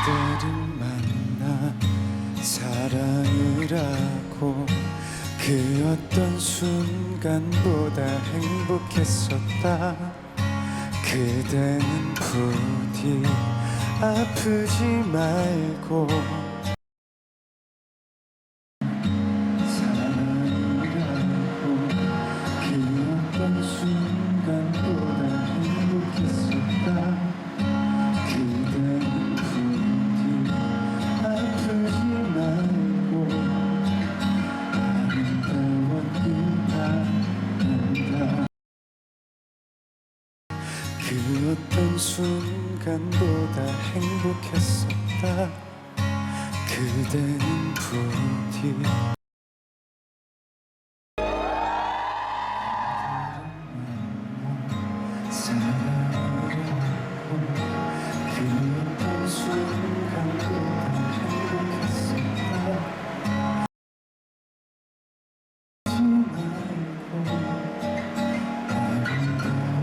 그대를 만나 사랑을 하고 그 어떤 순간보다 행복했었다. 그대는 부디 아프지 말고 그 어떤 순간보다 행복했었다. 그대는 부디. 사랑